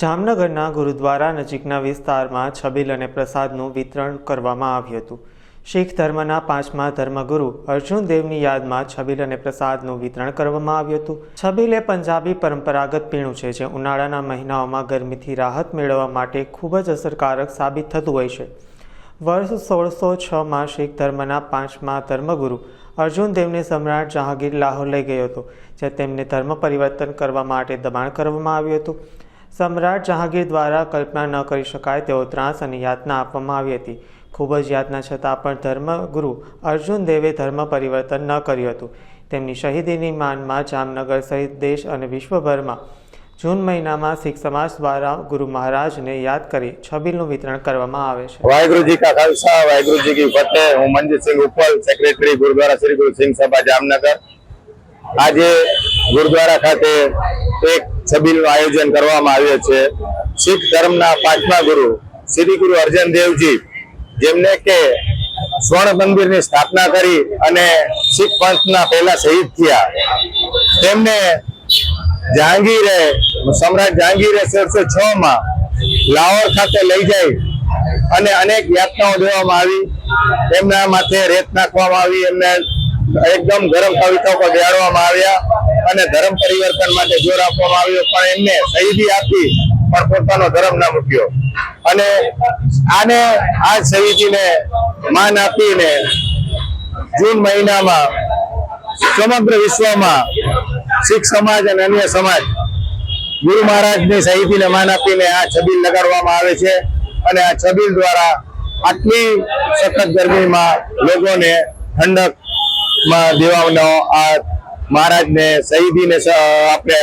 જામનગરના ગુરુદ્વારા નજીકના વિસ્તારમાં છબીલ અને પ્રસાદનું વિતરણ કરવામાં આવ્યું હતું. શીખ ધર્મના પાંચમા ધર્મગુરુ અર્જુન દેવની યાદમાં છબીલ અને પ્રસાદનું વિતરણ કરવામાં આવ્યું હતું. છબીલ એ પંજાબી પરંપરાગત પીણું છે જે ઉનાળાના મહિનાઓમાં ગરમીથી રાહત મેળવવા માટે ખૂબ જ અસરકારક સાબિત થતું હોય છે. વર્ષ સોળસો છમાં શીખ ધર્મના પાંચમા ધર્મગુરુ અર્જુન દેવને સમ્રાટ જહાંગીર લાહોર લઈ ગયો હતો, જ્યાં તેમને ધર્મ પરિવર્તન કરવા માટે દબાણ કરવામાં આવ્યું હતું. સમ્રાટ જહાંગીર દ્વારા કલ્પના ન કરી શકાય તેવો ત્રાસ અને યાતના આપવામાં આવી હતી. ખૂબ જ યાતના છતાં પણ ધર્મગુરુ અર્જુન દેવે ધર્મ પરિવર્તન ન કર્યું હતું. તેમની શહીદીની માનમાં જામનગર સહિત દેશ અને વિશ્વભરમાં જૂન મહિનામાં શીખ સમાજ દ્વારા ગુરુ મહારાજને યાદ કરી છબીલનું વિતરણ કરવામાં આવે છે. વાહેગુરુજી કા ખાલસા વાહેગુરુજી કી ફતેહ. હું મનજીતસિંહ ઉપલ સેક્રેટરી ગુરુદ્વારા શ્રી ગુરુ સિંહ સભા જામનગર. આજે ગુરુદ્વારા ખાતે એક છબીલનું આયોજન કરવામાં આવ્યું છે. શીખ ધર્મના પાંચમા ગુરુ શ્રી ગુરુ અર્જન દેવજી, જેમને કે સ્વર્ણ મંદિરની સ્થાપના કરી અને શીખ પંથના પહેલા શહીદ થયા. તેમને જહાંગીરે, સમ્રાટ જહાંગીરે સોળસો છ માં લાહોર ખાતે લઈ જાય અને અનેક યાતનાઓ દેવામાં આવી. એમના માથે રેત નાખવામાં આવી, એમને એકદમ ગરમ કવિતા પર બેહાડવામાં આવ્યા અને ધર્મ પરિવર્તન માટે જોર આપવામાં આવ્યો, પણ એમને શહીદી આપી, પણ પોતાનો ધર્મ ના મૂક્યો. અને આને આ શહીદીને માન આપીને જૂન મહિનામાં સમગ્ર વિશ્વમાં શીખ સમાજ અને અન્ય સમાજ ગુરુ મહારાજની શહીદીને માન આપીને આ છબીલ લગાડવામાં આવે છે અને આ છબીલ દ્વારા આટલી સખત ગરમીમાં લોકોને ઠંડકમાં દેવાનો આ મહારાજને શહીદીને આપણે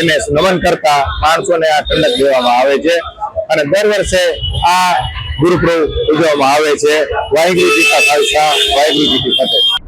એને નમન કરતા માણસોને આ ઠંડક દેવામાં આવે છે. અને દર વર્ષે આ ગુરુપ્રભુ ઉજવવામાં આવે છે. વાહેગુરુજી કા ખાલસા વાહેગુરુજી કી ફતેહ.